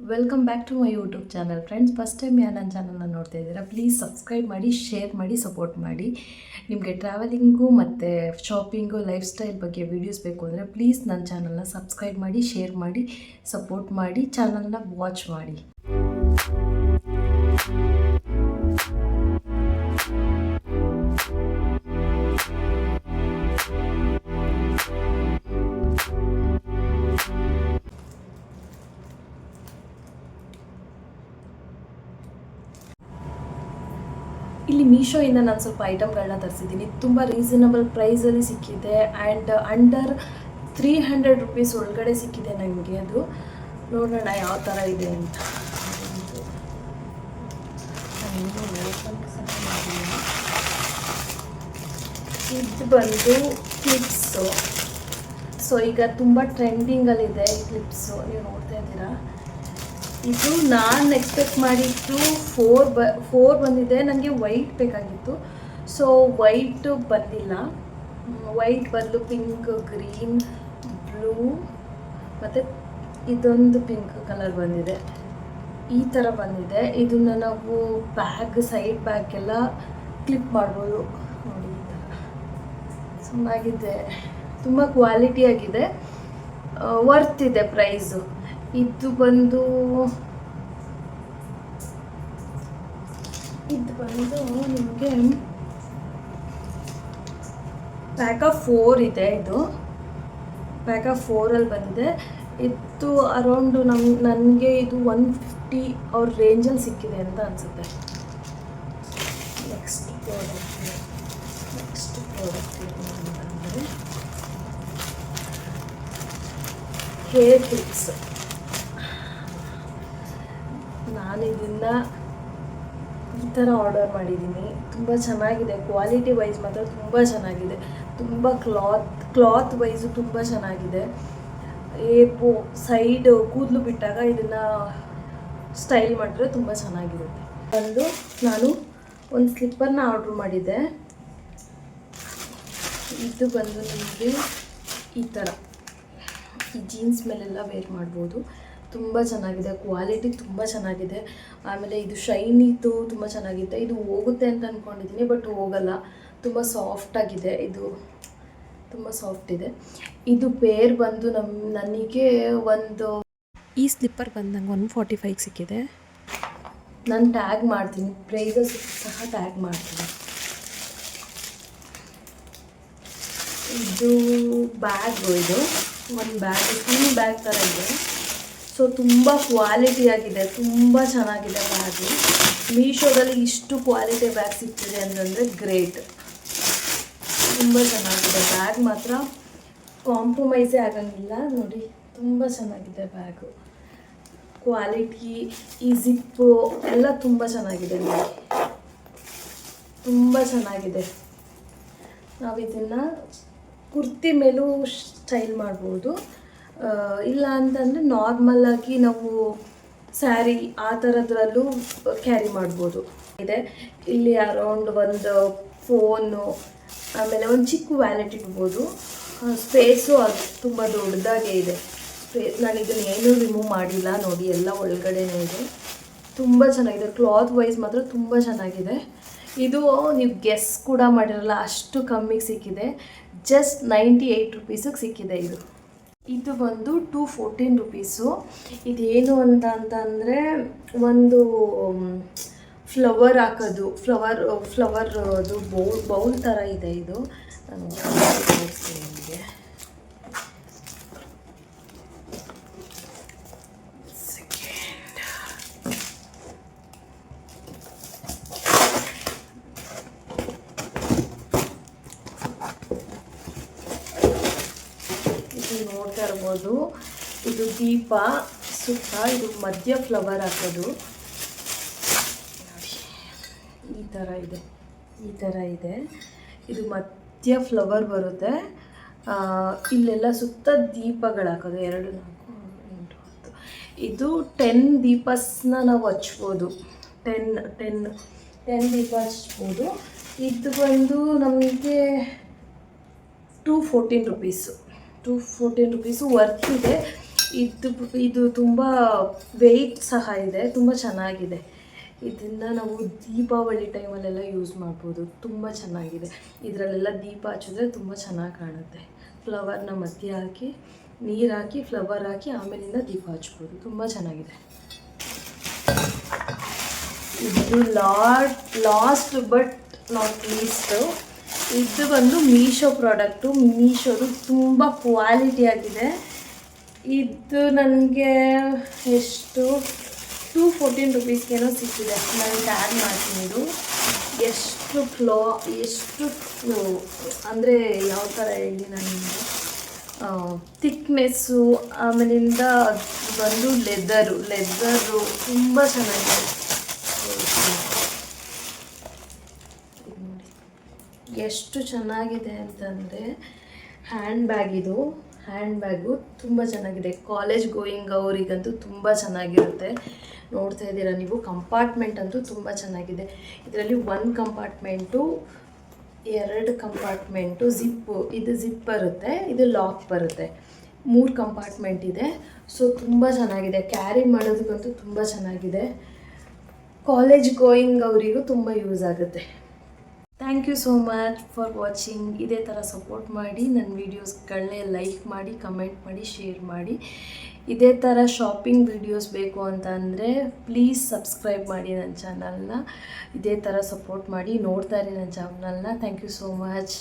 Welcome back to my YouTube channel friends first time ಯಾರು ನನ್ನ ಚಾನಲ್ನ ನೋಡ್ತಾ ಇದ್ದೀರಾ ಪ್ಲೀಸ್ ಸಬ್ಸ್ಕ್ರೈಬ್ ಮಾಡಿ ಶೇರ್ ಮಾಡಿ ಸಪೋರ್ಟ್ ಮಾಡಿ. ನಿಮಗೆ ಟ್ರಾವೆಲಿಂಗು ಮತ್ತು ಶಾಪಿಂಗು ಲೈಫ್ ಸ್ಟೈಲ್ ಬಗ್ಗೆ ವೀಡಿಯೋಸ್ ಬೇಕು ಅಂದರೆ ಪ್ಲೀಸ್ ನನ್ನ ಚಾನಲ್ನ ಸಬ್ಸ್ಕ್ರೈಬ್ ಮಾಡಿ ಶೇರ್ ಮಾಡಿ ಸಪೋರ್ಟ್ ಮಾಡಿ ಚಾನಲ್ನ ವಾಚ್ ಮಾಡಿ. ಇಲ್ಲಿ ಮೀಶೋಯಿಂದ ನಾನು ಸ್ವಲ್ಪ ಐಟಮ್ಗಳನ್ನ ತರಿಸಿದ್ದೀನಿ. ತುಂಬ ರೀಸನಬಲ್ ಪ್ರೈಸಲ್ಲಿ ಸಿಕ್ಕಿದೆ and under three hundred rupees ಒಳಗಡೆ ಸಿಕ್ಕಿದೆ ನನಗೆ ಅದು. ನೋಡೋಣ ಯಾವ ಥರ ಇದೆ ಅಂತ. ಇದು ಬಂದು ಕ್ಲಿಪ್ಸು ಸೊ ಈಗ ತುಂಬ ಟ್ರೆಂಡಿಂಗಲ್ಲಿದೆ ಈ ಕ್ಲಿಪ್ಸು ನೀವು ನೋಡ್ತಾ ಇದ್ದೀರಾ? ಇದು ನಾನು ಎಕ್ಸ್ಪೆಕ್ಟ್ ಮಾಡಿದ್ದು ಫೋರ್ ಬ ಫೋರ್ ಬಂದಿದೆ. ನನಗೆ ವೈಟ್ ಬೇಕಾಗಿತ್ತು. ಸೊ ವೈಟು ಬಂದಿಲ್ಲ. ವೈಟ್ ಬದಲು ಪಿಂಕ್ ಗ್ರೀನ್ ಬ್ಲೂ ಮತ್ತು ಇದೊಂದು ಪಿಂಕ್ ಕಲರ್ ಬಂದಿದೆ. ಈ ಥರ ಬಂದಿದೆ. ಇದನ್ನು ನಾವು ಬ್ಯಾಗ್ ಸೈಡ್ ಬ್ಯಾಗೆಲ್ಲ ಕ್ಲಿಪ್ ಮಾಡ್ಬೋದು. ನೋಡಿ ಈ ಥರ ಚೆನ್ನಾಗಿದೆ ತುಂಬ ಕ್ವಾಲಿಟಿಯಾಗಿದೆ ವರ್ತ್ ಇದೆ ಪ್ರೈಸು ಇದು ಬಂದು ಇದು ಬಂದು ನಿಮಗೆ ಪ್ಯಾಕ್ ಆಫ್ ಫೋರ್ ಇದೆ ಇದು. ಪ್ಯಾಕ್ ಆಫ್ ಫೋರಲ್ಲಿ ಬಂದಿದೆ. ಇದು ಅರೌಂಡು ನಮ್, ನನಗೆ ಇದು ಒನ್ ಫಿಫ್ಟಿ ಅವ್ರ ರೇಂಜಲ್ಲಿ ಸಿಕ್ಕಿದೆ ಅಂತ ಅನಿಸುತ್ತೆ. ನೆಕ್ಸ್ಟ್ ಪ್ರಾಡಕ್ಟ್ ನೆಕ್ಸ್ಟ್ ಪ್ರಾಡಕ್ಟ್ ಅಂತಂದರೆ ಹೇರ್ ಕ್ಲಿಪ್ಸ್ ನಾನು ಇದನ್ನು ಈ ಥರ ಆರ್ಡರ್ ಮಾಡಿದ್ದೀನಿ. ತುಂಬ ಚೆನ್ನಾಗಿದೆ. ಕ್ವಾಲಿಟಿ ವೈಸ್ ಮಾತ್ರ ತುಂಬ ಚೆನ್ನಾಗಿದೆ. ತುಂಬ ಕ್ಲಾತ್ ಕ್ಲಾತ್ ವೈಸು ತುಂಬ ಚೆನ್ನಾಗಿದೆ. ಏಪು ಸೈಡ್ ಕೂದಲು ಬಿಟ್ಟಾಗ ಇದನ್ನು ಸ್ಟೈಲ್ ಮಾಡಿದ್ರೆ ತುಂಬ ಚೆನ್ನಾಗಿರುತ್ತೆ. ಬಂದು ನಾನು ಒಂದು ಸ್ಲಿಪ್ಪರ್ನ ಆರ್ಡ್ರ್ ಮಾಡಿದ್ದೆ. ಇದು ಬಂದು ನಿಮಗೆ ಈ ಥರ. ಈ ಜೀನ್ಸ್ ಮೇಲೆಲ್ಲ ವೇರ್ ಮಾಡ್ಬೋದು. ತುಂಬ ಚೆನ್ನಾಗಿದೆ ಕ್ವಾಲಿಟಿ ತುಂಬ ಚೆನ್ನಾಗಿದೆ. ಆಮೇಲೆ ಇದು ಶೈನಿದು ತುಂಬ ಚೆನ್ನಾಗಿದೆ ಇದು ಹೋಗುತ್ತೆ ಅಂತ ಅಂದ್ಕೊಂಡಿದ್ದೀನಿ ಬಟ್ ಹೋಗಲ್ಲ. ತುಂಬ ಸಾಫ್ಟಾಗಿದೆ ಇದು ತುಂಬ ಸಾಫ್ಟ್ ಇದೆ. ಇದು ಪೇರ್ ಬಂದು ನಮ್ಮ ನನಗೆ ಒಂದು ಈ ಸ್ಲಿಪ್ಪರ್ ಬಂದು ನಂಗೆ ಒನ್ ಫಾರ್ಟಿ ಫೈವ್ ಸಿಕ್ಕಿದೆ. ನಾನು ಟ್ಯಾಗ್ ಮಾಡ್ತೀನಿ. ಪ್ರೈಸಸ್ ಸಹ ಟ್ಯಾಗ್ ಮಾಡ್ತೀನಿ. ಇದು ಬ್ಯಾಗು ಇದು. ಒಂದು ಬ್ಯಾಗ್ ಫುಲ್ ಬ್ಯಾಗ್ ಥರ ಇದೆ. ಸೊ ತುಂಬ ಕ್ವಾಲಿಟಿ ಆಗಿದೆ, ತುಂಬ ಚೆನ್ನಾಗಿದೆ ಬ್ಯಾಗು ಮೀಶೋದಲ್ಲಿ ಇಷ್ಟು ಕ್ವಾಲಿಟಿ ಬ್ಯಾಗ್ ಸಿಗ್ತಿದೆ ಅಂತಂದರೆ ಗ್ರೇಟ್ ತುಂಬ ಚೆನ್ನಾಗಿದೆ ಬ್ಯಾಗ್ ಮಾತ್ರ. ಕಾಂಪ್ರಮೈಸೇ ಆಗಂಗಿಲ್ಲ, ನೋಡಿ, ತುಂಬ ಚೆನ್ನಾಗಿದೆ ಬ್ಯಾಗು ಕ್ವಾಲಿಟಿ ಈ ಜಿಪ್ಪು ಎಲ್ಲ ತುಂಬ ಚೆನ್ನಾಗಿದೆ ನೋಡಿ. ತುಂಬ ಚೆನ್ನಾಗಿದೆ. ನಾವು ಇದನ್ನು ಕುರ್ತಿ ಮೇಲೂ ಸ್ಟೈಲ್ ಮಾಡ್ಬೋದು. ಇಲ್ಲ ಅಂತಂದರೆ ನಾರ್ಮಲಾಗಿ ನಾವು ಸ್ಯಾರಿ ಆ ಥರದ್ರಲ್ಲೂ ಕ್ಯಾರಿ ಮಾಡ್ಬೋದು. ಇದೆ. ಇಲ್ಲಿ ಅರೌಂಡ್ ಒಂದು ಫೋನು ಆಮೇಲೆ ಒಂದು ಚಿಕ್ಕ ವ್ಯಾಲೆಟ್ ಇಡ್ಬೋದು. ಸ್ಪೇಸು ಅದು ತುಂಬ ದೊಡ್ಡದಾಗೆ ಇದೆ. ಸ್ಪೇಸ್ ನಾನು ಇದನ್ನು ಏನೂ ರಿಮೂವ್ ಮಾಡಿಲ್ಲ. ನೋಡಿ, ಎಲ್ಲ ಒಳಗಡೆನೇ ಇದೆ. ತುಂಬ ಚೆನ್ನಾಗಿದೆ. ಕ್ಲಾತ್ ವೈಸ್ ಮಾತ್ರ ತುಂಬ ಚೆನ್ನಾಗಿದೆ. ಇದು ನೀವು ಗೆಸ್ ಕೂಡ ಮಾಡಿರಲ್ಲ, ಅಷ್ಟು ಕಮ್ಮಿಗೆ ಸಿಕ್ಕಿದೆ. ಜಸ್ಟ್ ನೈಂಟಿ ಏಯ್ಟ್ ರುಪೀಸಿಗೆ ಸಿಕ್ಕಿದೆ ಇದು. ಇದು ಬಂದು ಟೂ ಫೋರ್ಟೀನ್ ರುಪೀಸು. ಇದೇನು ಅಂತ ಅಂತಂದರೆ ಒಂದು ಫ್ಲವರ್ ಹಾಕೋದು, ಫ್ಲವರ್ ಫ್ಲವರ್ ಅದು ಬೌಲ್ ಬೌಲ್ ಥರ ಇದೆ ಇದು ನಾನು ತೋರಿಸ್ತೀನಿ ನಿಮಗೆ ಇದು ನೋಡ್ತಾ ಇರ್ಬೋದು ಇದು ದೀಪ, ಸುತ್ತ ಇದು ಮಧ್ಯ ಫ್ಲವರ್ ಹಾಕೋದು. ಈ ಥರ ಇದೆ, ಈ ಥರ ಇದೆ. ಇದು ಮಧ್ಯ ಫ್ಲವರ್ ಬರುತ್ತೆ. ಇಲ್ಲೆಲ್ಲ ಸುತ್ತ ದೀಪಗಳು ಹಾಕೋದು. ಎರಡು, ನಾಲ್ಕು, ಎಂಟು, ಹತ್ತು. ಇದು ಟೆನ್ ದೀಪಸ್ನ ನಾವು ಹಚ್ಬೋದು. ಟೆನ್ ಟೆನ್ ಟೆನ್ ದೀಪ ಹಚ್ಬೋದು. ಇದು ಬಂದು ನಮಗೆ two fourteen rupees two fourteen rupees worth ಇದೆ. ಇದು ಇದು ತುಂಬ ವೆಯ್ಟ್ ಸಹ ಇದೆ, ತುಂಬ ಚೆನ್ನಾಗಿದೆ. ಇದರಿಂದ ನಾವು ದೀಪಾವಳಿ ಟೈಮಲ್ಲೆಲ್ಲ ಯೂಸ್ ಮಾಡ್ಬೋದು, ತುಂಬ ಚೆನ್ನಾಗಿದೆ. ಇದರಲ್ಲೆಲ್ಲ ದೀಪ ಹಚ್ಚಿದ್ರೆ ತುಂಬ ಚೆನ್ನಾಗಿ ಕಾಣುತ್ತೆ. ಫ್ಲವರ್ನ ಮಧ್ಯೆ ಹಾಕಿ, ನೀರು ಹಾಕಿ ಫ್ಲವರ್ ಹಾಕಿ, ಆಮೇಲಿಂದ ದೀಪ ಹಚ್ಬೋದು, ತುಂಬ ಚೆನ್ನಾಗಿದೆ. ಇದು lot last but not least ಇದು ಬಂದು ಮೀಶೋ ಪ್ರಾಡಕ್ಟು. ಮೀಶೋದು ತುಂಬ ಕ್ವಾಲಿಟಿ ಆಗಿದೆ. ಇದು ನನಗೆ ಎಷ್ಟು? ಟೂ ಫೋರ್ಟೀನ್ ರುಪೀಸ್ಗೇನೋ ಸಿಕ್ಕಿದೆ. ನಾನು ಟ್ಯಾಗ್ ಮಾಡ್ತೀನಿ ಇದು ಎಷ್ಟು ಕ್ಲೋ ಎಷ್ಟು ಅಂದರೆ ಯಾವ ಥರ ಹೇಳಿ ನಾನು ಥಿಕ್ನೆಸ್ಸು ಆಮೇಲಿಂದ ಬಂದು ಲೆದರು ಲೆದರು ತುಂಬ ಚೆನ್ನಾಗಿದೆ ಇದು ನೋಡಿ ಎಷ್ಟು ಚೆನ್ನಾಗಿದೆ ಅಂತಂದರೆ ಹ್ಯಾಂಡ್ ಬ್ಯಾಗ್ ಇದು. ಹ್ಯಾಂಡ್ ಬ್ಯಾಗು ತುಂಬ ಚೆನ್ನಾಗಿದೆ. ಕಾಲೇಜ್ ಗೋಯಿಂಗ್ ಅವರಿಗಂತೂ ತುಂಬ ಚೆನ್ನಾಗಿರುತ್ತೆ. ನೋಡ್ತಾ ಇದ್ದೀರಾ ನೀವು? ಕಂಪಾರ್ಟ್ಮೆಂಟ್ ಅಂತೂ ತುಂಬ ಚೆನ್ನಾಗಿದೆ. ಇದರಲ್ಲಿ ಒನ್ ಕಂಪಾರ್ಟ್ಮೆಂಟು ಎರಡು ಕಂಪಾರ್ಟ್ಮೆಂಟು ಜಿಪ್ಪು ಇದು ಜಿಪ್ ಬರುತ್ತೆ, ಇದು ಲಾಕ್ ಬರುತ್ತೆ. ಮೂರು ಕಂಪಾರ್ಟ್ಮೆಂಟ್ ಇದೆ. ಸೊ ತುಂಬ ಚೆನ್ನಾಗಿದೆ. ಕ್ಯಾರಿ ಮಾಡೋದಕ್ಕಂತೂ ತುಂಬ ಚೆನ್ನಾಗಿದೆ. ಕಾಲೇಜ್ ಗೋಯಿಂಗ್ ಅವರಿಗೂ ತುಂಬ ಯೂಸ್ ಆಗುತ್ತೆ. Thank you so much for watching ಇದೇ ಥರ ಸಪೋರ್ಟ್ ಮಾಡಿ ನನ್ನ ವೀಡಿಯೋಸ್ಗಳನ್ನೇ ಲೈಕ್ ಮಾಡಿ ಕಮೆಂಟ್ ಮಾಡಿ ಶೇರ್ ಮಾಡಿ. ಇದೇ ಥರ ಶಾಪಿಂಗ್ ವೀಡಿಯೋಸ್ ಬೇಕು ಅಂತ ಅಂದರೆ ಪ್ಲೀಸ್ ಸಬ್ಸ್ಕ್ರೈಬ್ ಮಾಡಿ ನನ್ನ ಚಾನಲ್ನ ಇದೇ ಥರ ಸಪೋರ್ಟ್ ಮಾಡಿ ನೋಡ್ತಾ ಇರಿ ನನ್ನ ಚಾನಲ್ನ ಥ್ಯಾಂಕ್ ಯು ಸೋ ಮಚ್